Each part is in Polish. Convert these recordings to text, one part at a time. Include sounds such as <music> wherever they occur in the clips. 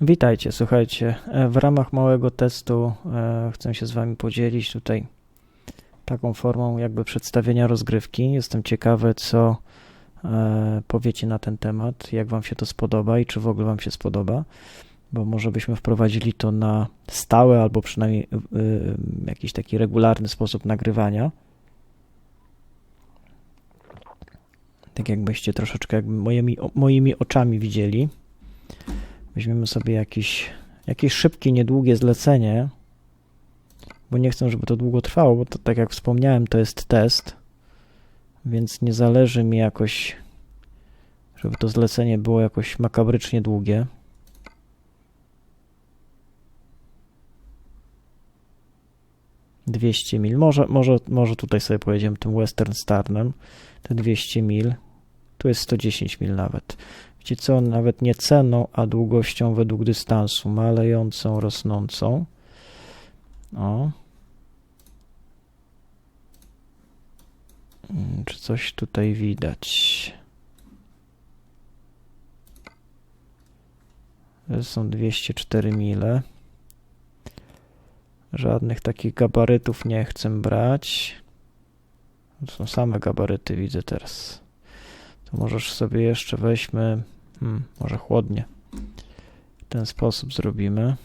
Witajcie, słuchajcie. e, W ramach małego testu e, chcę się z Wami podzielić tutaj taką formą jakby przedstawienia rozgrywki. Jestem ciekawy, co e, powiecie na ten temat, jak Wam się to spodoba i czy w ogóle Wam się spodoba, bo może byśmy wprowadzili to na stałe albo przynajmniej jakiś taki regularny sposób nagrywania. Tak jakbyście troszeczkę jakby moimi, moimi oczami widzieli. Weźmiemy sobie jakieś, jakieś szybkie, niedługie zlecenie, bo nie chcę, żeby to długo trwało, bo to tak jak wspomniałem, to jest test, więc nie zależy mi jakoś, żeby to zlecenie było jakoś makabrycznie długie. Dwieście mil. Może, może, może tutaj sobie pojedziemy tym Western Starnem. Te 200 mil. Tu jest 110 mil nawet. Co, nawet nie ceną, a długością według dystansu, malejącą, rosnącą. O. Mm, Czy coś tutaj widać? To są 204 mile. Żadnych takich gabarytów nie chcę brać. To są same gabaryty, widzę teraz. To możesz sobie jeszcze weźmy, hmm, może chłodnie. W ten sposób zrobimy.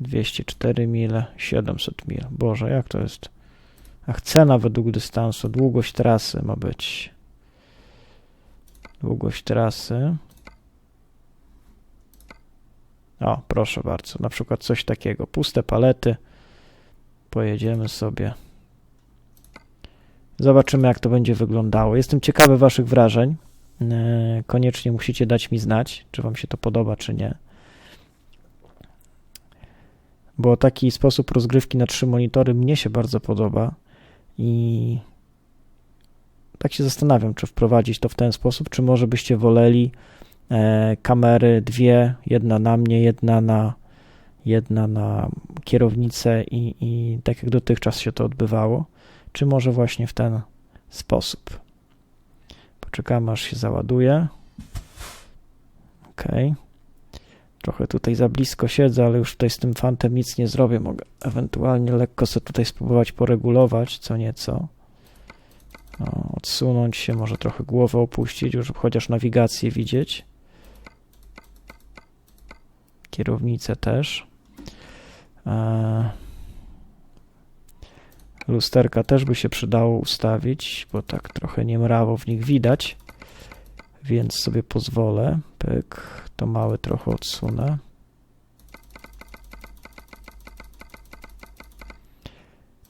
Dwieście cztery mile, 700 mil. Boże, jak to jest? Ach, cena według dystansu, długość trasy ma być. Długość trasy. O, proszę bardzo, na przykład coś takiego. Puste palety. Pojedziemy sobie. Zobaczymy, jak to będzie wyglądało. Jestem ciekawy Waszych wrażeń. E, Koniecznie musicie dać mi znać, czy Wam się to podoba, czy nie. Bo taki sposób rozgrywki na trzy monitory mnie się bardzo podoba i tak się zastanawiam, czy wprowadzić to w ten sposób, czy może byście woleli e, kamery dwie, jedna na mnie, jedna na, jedna na kierownicę i, i tak jak dotychczas się to odbywało czy może właśnie w ten sposób. Poczekamy, aż się załaduje. Ok. Trochę tutaj za blisko siedzę, ale już tutaj z tym fantem nic nie zrobię. Mogę ewentualnie lekko sobie tutaj spróbować poregulować co nieco. Odsunąć się, może trochę głowę opuścić, żeby chociaż nawigację widzieć. Kierownicę też. Eee, Lusterka też by się przydało ustawić, bo tak trochę niemrawo w nich widać, więc sobie pozwolę. Pyk, to małe trochę odsunę.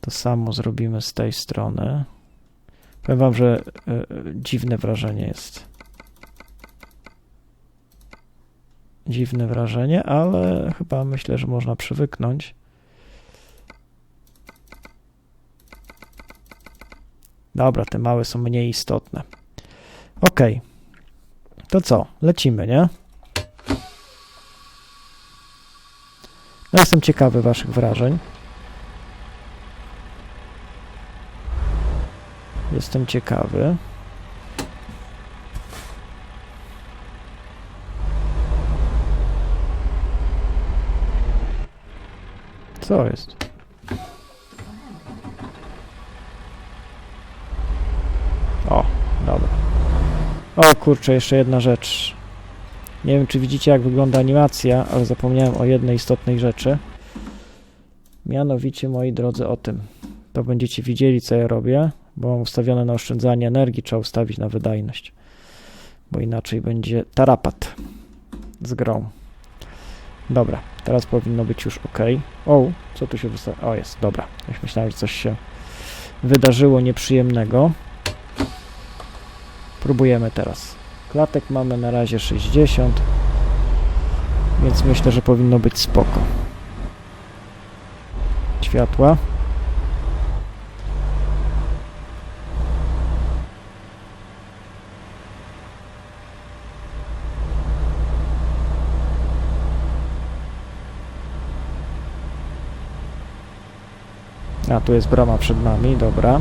To samo zrobimy z tej strony. Powiem wam, że e, dziwne wrażenie jest. Dziwne wrażenie, ale chyba myślę, że można przywyknąć. Dobra, te małe są mniej istotne. Ok. To co? Lecimy, nie? No jestem ciekawy waszych wrażeń. Jestem ciekawy. Co jest? O, dobra. O kurczę, jeszcze jedna rzecz. Nie wiem, czy widzicie, jak wygląda animacja, ale zapomniałem o jednej istotnej rzeczy. Mianowicie, moi drodzy, o tym. To będziecie widzieli, co ja robię, bo mam ustawione na oszczędzanie energii, trzeba ustawić na wydajność. Bo inaczej będzie tarapat z grą. Dobra, teraz powinno być już ok. O, co tu się wystawi? O, jest, dobra. Już myślałem, że coś się wydarzyło nieprzyjemnego. Próbujemy teraz. Klatek mamy na razie 60, więc myślę, że powinno być spoko. Światła. A tu jest brama przed nami, dobra.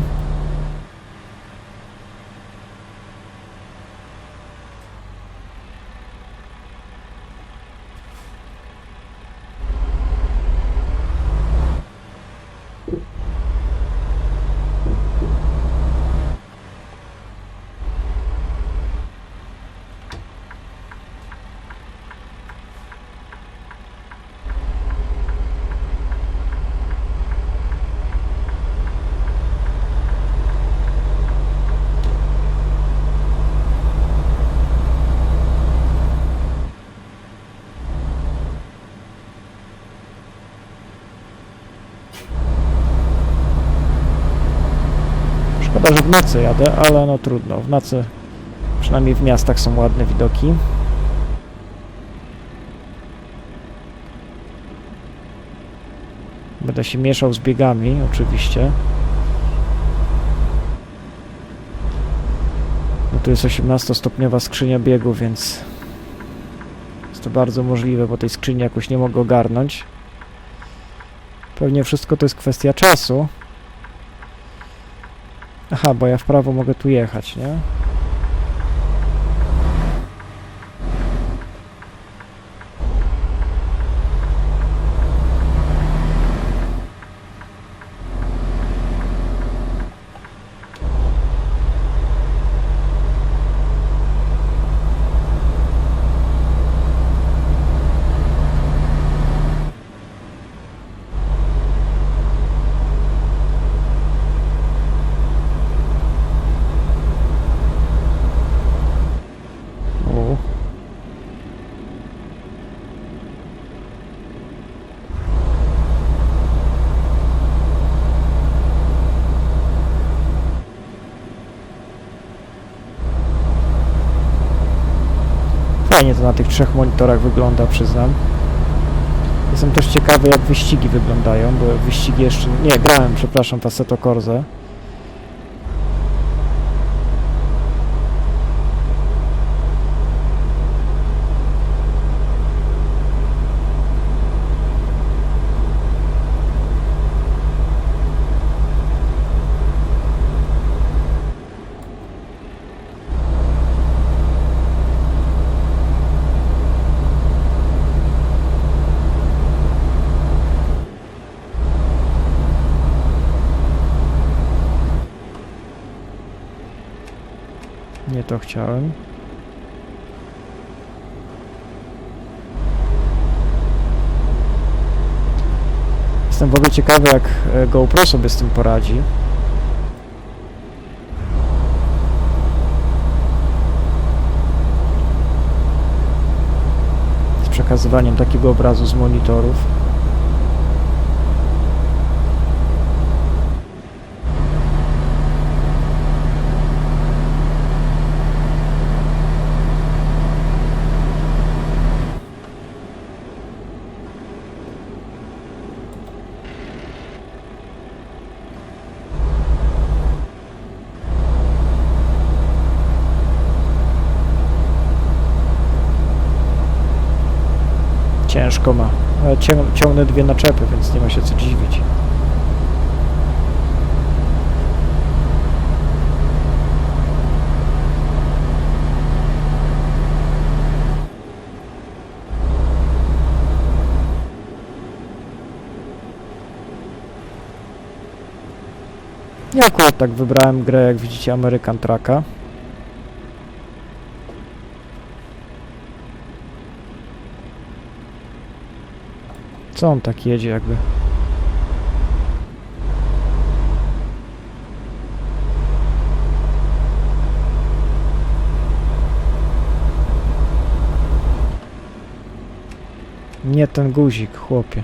Szkoda, że w nocy jadę, ale no trudno. W nocy przynajmniej w miastach są ładne widoki. Będę się mieszał z biegami, oczywiście. No tu jest 18-stopniowa skrzynia biegu, więc jest to bardzo możliwe, bo tej skrzyni jakoś nie mogę ogarnąć. Pewnie wszystko to jest kwestia czasu. Aha, bo ja w prawo mogę tu jechać, nie? O. Fajnie to na tych trzech monitorach wygląda, przyznam. Jestem też ciekawy, jak wyścigi wyglądają, bo wyścigi jeszcze... Nie, grałem, przepraszam, w Assetto Corsa. Nie to chciałem. Jestem w ogóle ciekawy, jak e, GoPro sobie z tym poradzi. Z przekazywaniem takiego obrazu z monitorów. Ciężko ma. Ciągnę dwie naczepy, więc nie ma się co dziwić. Ja akurat tak wybrałem grę, jak widzicie, American Trucka. Co on tak jedzie jakby? Nie ten guzik, chłopie.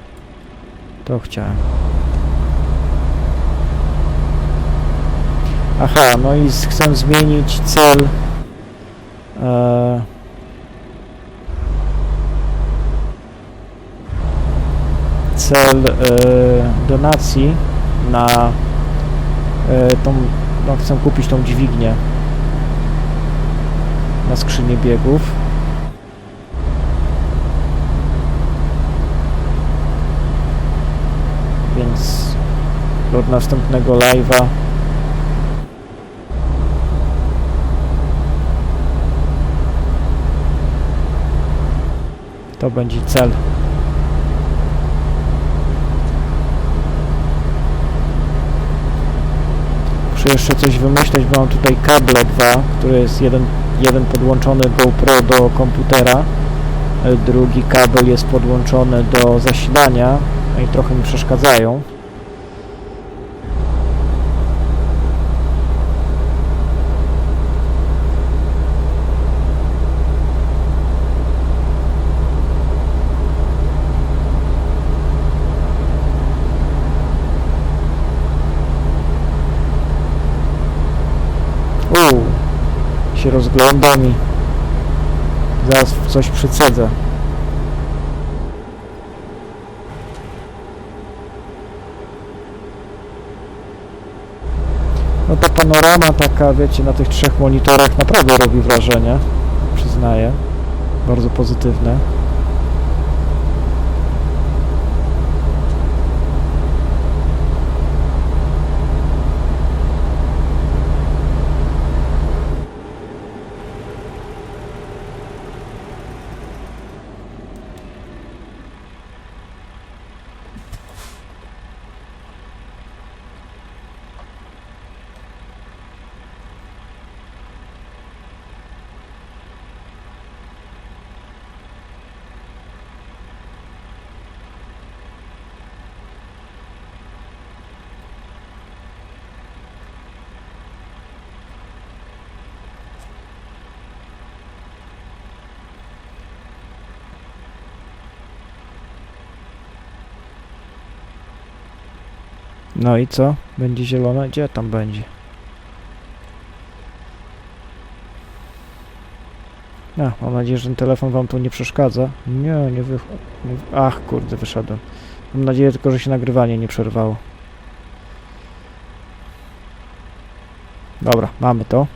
To chciałem. Aha, no i chcę zmienić cel. E, cel e, donacji na e, tą, no chcę kupić tą dźwignię na skrzynię biegów. Więc od następnego live'a to będzie cel. Muszę jeszcze coś wymyśleć, bo mam tutaj kable dwa, który jest jeden, jeden podłączony GoPro do komputera, e, drugi kabel jest podłączony do zasilania no i trochę mi przeszkadzają. Się rozglądam i zaraz w coś przycedzę. No ta panorama taka, wiecie, na tych trzech monitorach naprawdę robi wrażenie, przyznaję. Bardzo pozytywne. No i co? Będzie zielone? Gdzie tam będzie? A, mam nadzieję, że ten telefon wam tu nie przeszkadza. Nie, nie wy... Nie... Ach, kurde, wyszedłem. Mam nadzieję tylko, że się nagrywanie nie przerwało. Dobra, mamy to.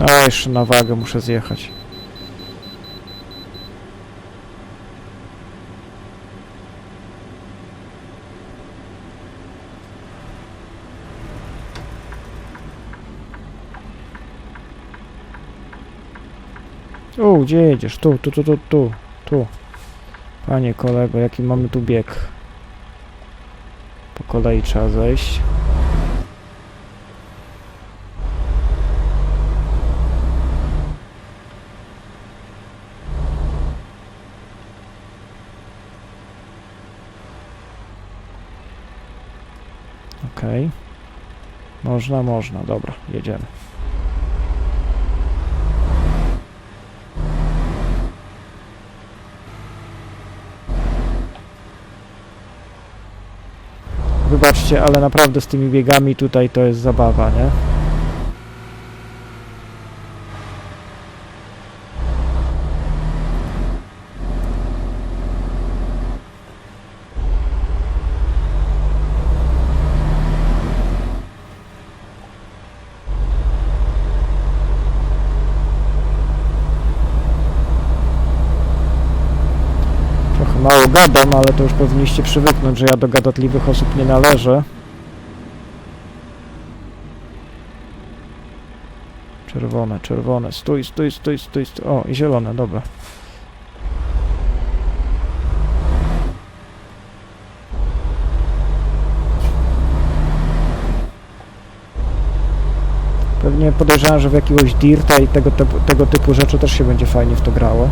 A, jeszcze na wagę muszę zjechać. U, gdzie jedziesz? Tu, tu, tu, tu, tu, tu. Panie kolego, jaki mamy tu bieg? Po kolei trzeba zejść. Okej. Można, można. Dobra, jedziemy. Wybaczcie, ale naprawdę z tymi biegami tutaj to jest zabawa, nie? Gadam, ale to już powinniście przywyknąć, że ja do gadatliwych osób nie należę. Czerwone, czerwone. Stój, stój, stój, stój, stój. O, i zielone, dobra. Pewnie podejrzewam, że w jakiegoś dirta i tego, tego typu rzeczy też się będzie fajnie w to grało.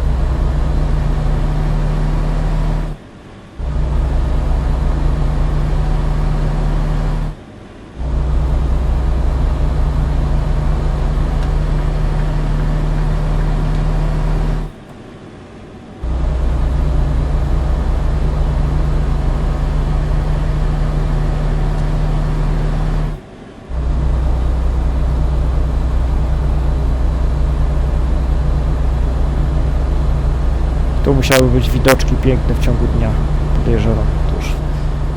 Musiały być widoczki piękne w ciągu dnia, podejrzewam. To już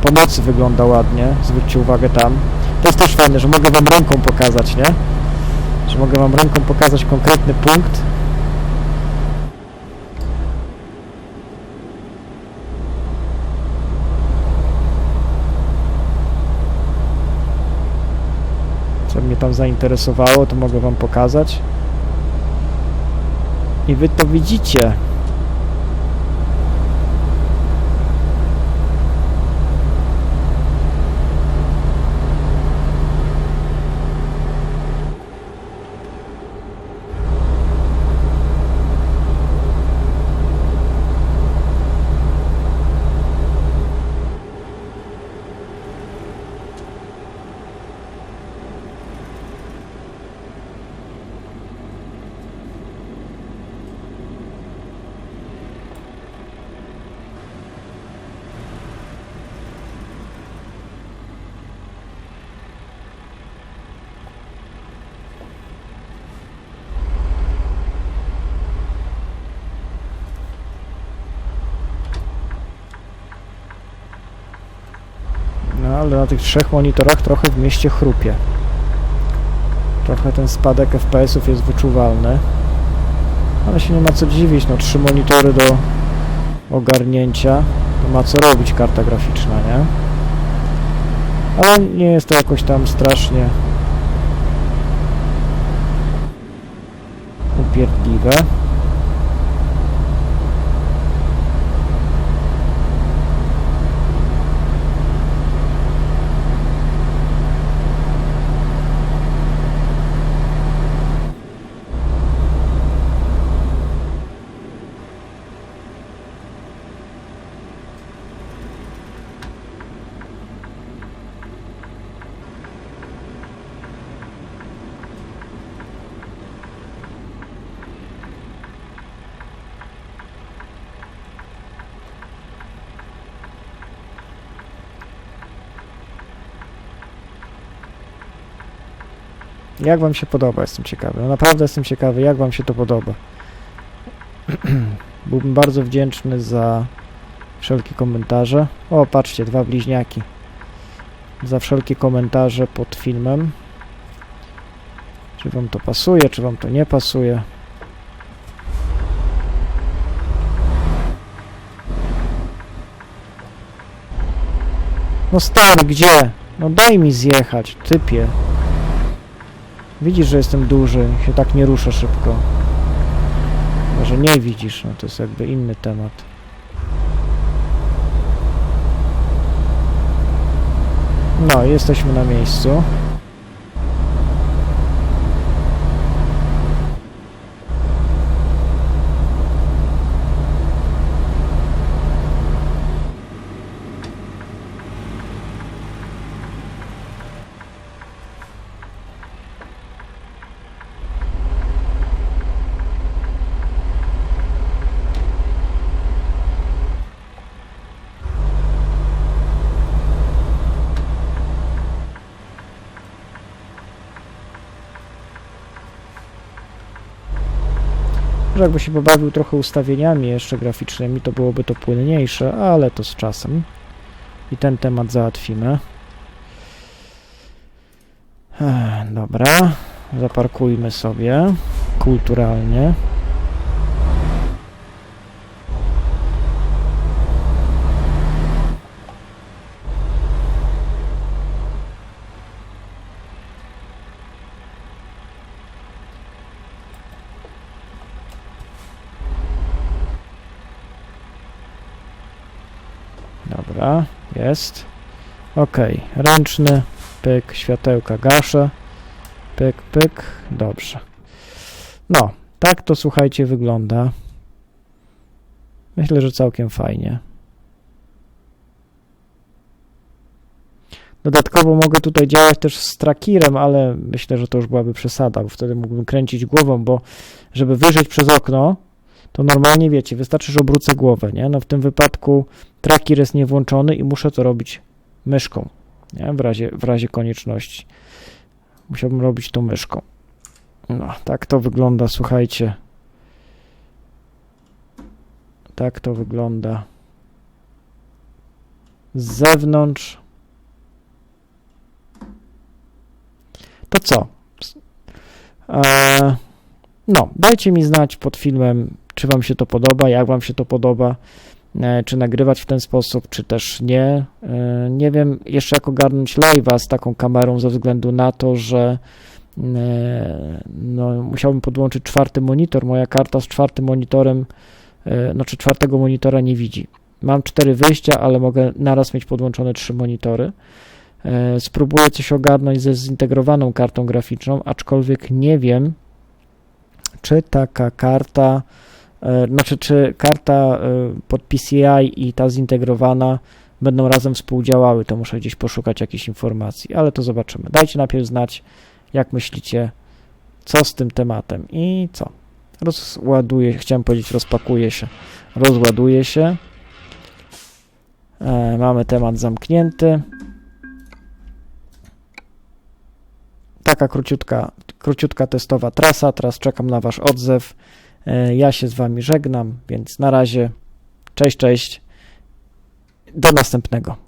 po nocy wygląda ładnie, zwróćcie uwagę tam. To jest też fajne, że mogę wam ręką pokazać, nie? Że mogę wam ręką pokazać konkretny punkt. Co mnie tam zainteresowało, to mogę Wam pokazać. I Wy to widzicie. No ale na tych trzech monitorach trochę w mieście chrupie. Trochę ten spadek FPS-ów jest wyczuwalny. Ale się nie ma co dziwić, no trzy monitory do ogarnięcia. To ma co robić karta graficzna, nie? Ale nie jest to jakoś tam strasznie upierdliwe. Jak wam się podoba? Jestem ciekawy. No naprawdę jestem ciekawy, jak wam się to podoba. <clears throat> Byłbym bardzo wdzięczny za wszelkie komentarze. O, patrzcie, dwa bliźniaki. Za wszelkie komentarze pod filmem. Czy wam to pasuje, czy wam to nie pasuje. No stary, gdzie? No daj mi zjechać, typie. Widzisz, że jestem duży, się tak nie ruszę szybko. Może nie widzisz, no to jest jakby inny temat. No, jesteśmy na miejscu. Że jakby się pobawił trochę ustawieniami jeszcze graficznymi, to byłoby to płynniejsze, ale to z czasem. I ten temat załatwimy. Dobra, zaparkujmy sobie kulturalnie. Dobra, jest. Ok, ręczny, pyk, światełka gaszę, pyk, pyk, dobrze. No, tak to słuchajcie wygląda. Myślę, że całkiem fajnie. Dodatkowo mogę tutaj działać też z trakirem, ale myślę, że to już byłaby przesada, bo wtedy mógłbym kręcić głową, bo żeby wyjrzeć przez okno, to normalnie wiecie, wystarczy, że obrócę głowę, nie? No w tym wypadku tracker jest niewłączony i muszę to robić myszką, nie? W razie, w razie konieczności. Musiałbym robić to myszką. No, tak to wygląda, słuchajcie. Tak to wygląda z zewnątrz. To co? Eee, no, dajcie mi znać pod filmem, czy Wam się to podoba, jak Wam się to podoba. e, czy nagrywać w ten sposób, czy też nie. E, Nie wiem jeszcze jak ogarnąć live'a z taką kamerą ze względu na to, że e, no, musiałbym podłączyć czwarty monitor. Moja karta z czwartym monitorem, znaczy czwartego monitora nie widzi. Mam cztery wyjścia, ale mogę naraz mieć podłączone trzy monitory. Spróbuję coś ogarnąć ze zintegrowaną kartą graficzną, aczkolwiek nie wiem, czy taka karta, znaczy czy karta e, pod PCI i ta zintegrowana będą razem współdziałały, to muszę gdzieś poszukać jakichś informacji, ale to zobaczymy. Dajcie najpierw znać, jak myślicie, co z tym tematem i co. Rozładuje, chciałem powiedzieć, rozpakuje się, rozładuje się. E, mamy temat zamknięty. Taka króciutka, króciutka testowa trasa. Teraz czekam na Wasz odzew. E, Ja się z Wami żegnam, więc na razie. Cześć, cześć. Do następnego.